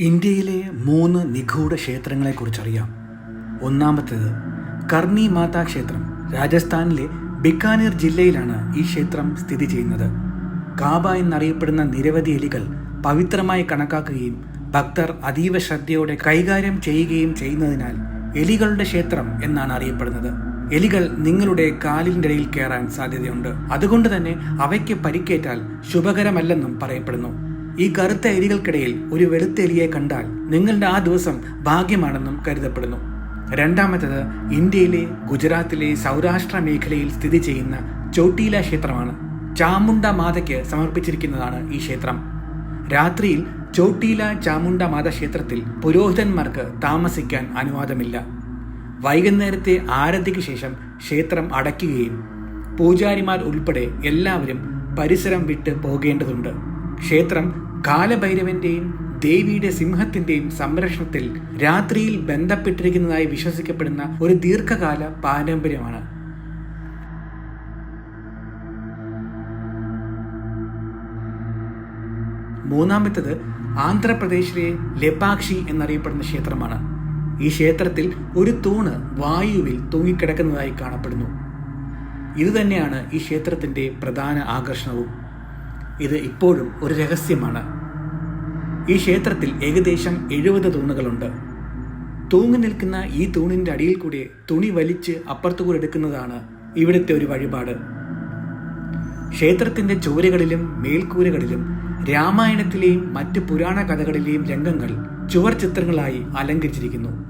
ഇന്ത്യയിലെ മൂന്ന് നിഗൂഢ ക്ഷേത്രങ്ങളെക്കുറിച്ചറിയാം. ഒന്നാമത്തേത് കർണി മാതാ ക്ഷേത്രം. രാജസ്ഥാനിലെ ബിക്കാനീർ ജില്ലയിലാണ് ഈ ക്ഷേത്രം സ്ഥിതി ചെയ്യുന്നത്. കാബ എന്നറിയപ്പെടുന്ന നിരവധി എലികൾ പവിത്രമായി കണക്കാക്കുകയും ഭക്തർ അതീവ ശ്രദ്ധയോടെ കൈകാര്യം ചെയ്യുകയും ചെയ്യുന്നതിനാൽ എലികളുടെ ക്ഷേത്രം എന്നാണ് അറിയപ്പെടുന്നത്. എലികൾ നിങ്ങളുടെ കാലിന്റെ ഇടയിൽ കയറാൻ സാധ്യതയുണ്ട്. അതുകൊണ്ട് തന്നെ അവയ്ക്ക് പരിക്കേറ്റാൽ ശുഭകരമല്ലെന്നും പറയപ്പെടുന്നു. ഈ കറുത്ത എലികൾക്കിടയിൽ ഒരു വെളുത്ത എലിയെ കണ്ടാൽ നിങ്ങളുടെ ആ ദിവസം ഭാഗ്യമാണെന്നും കരുതപ്പെടുന്നു. രണ്ടാമത്തത് ഇന്ത്യയിലെ ഗുജറാത്തിലെ സൗരാഷ്ട്ര മേഖലയിൽ സ്ഥിതി ചെയ്യുന്ന ചോട്ടീല ക്ഷേത്രമാണ്. ചാമുണ്ട മാതയ്ക്ക് സമർപ്പിച്ചിരിക്കുന്നതാണ് ഈ ക്ഷേത്രം. രാത്രിയിൽ ചോട്ടീല ചാമുണ്ട മാത ക്ഷേത്രത്തിൽ പുരോഹിതന്മാർക്ക് താമസിക്കാൻ അനുവാദമില്ല. വൈകുന്നേരത്തെ ആരതിക്ക് ശേഷം ക്ഷേത്രം അടയ്ക്കുകയും പൂജാരിമാർ ഉൾപ്പെടെ എല്ലാവരും പരിസരം വിട്ട് പോകേണ്ടതുണ്ട്. ക്ഷേത്രം കാലഭൈരവന്റെയും ദേവിയുടെ സിംഹത്തിന്റെയും സംരക്ഷണത്തിൽ രാത്രിയിൽ ബന്ധപ്പെട്ടിരിക്കുന്നതായി വിശ്വസിക്കപ്പെടുന്ന ഒരു ദീർഘകാല പാരമ്പര്യമാണ്. മൂന്നാമത്തത് ആന്ധ്രാപ്രദേശിലെ ലെപാക്ഷി എന്നറിയപ്പെടുന്ന ക്ഷേത്രമാണ്. ഈ ക്ഷേത്രത്തിൽ ഒരു തൂണ് വായുവിൽ തൂങ്ങിക്കിടക്കുന്നതായി കാണപ്പെടുന്നു. ഇതുതന്നെയാണ് ഈ ക്ഷേത്രത്തിന്റെ പ്രധാന ആകർഷണവും. ഇത് ഇപ്പോഴും ഒരു രഹസ്യമാണ്. ഈ ക്ഷേത്രത്തിൽ ഏകദേശം എഴുപത് തൂണുകളുണ്ട്. തൂങ്ങി നിൽക്കുന്ന ഈ തൂണിന്റെ അടിയിൽ കൂടി തുണി വലിച്ച് അപ്പുറത്തുകൂടെ എടുക്കുന്നതാണ് ഇവിടുത്തെ ഒരു വഴിപാട്. ക്ഷേത്രത്തിന്റെ ചുവരുകളിലും മേൽക്കൂരകളിലും രാമായണത്തിലെയും മറ്റ് പുരാണ കഥകളിലെയും രംഗങ്ങൾ ചുവർ ചിത്രങ്ങളായി അലങ്കരിച്ചിരിക്കുന്നു.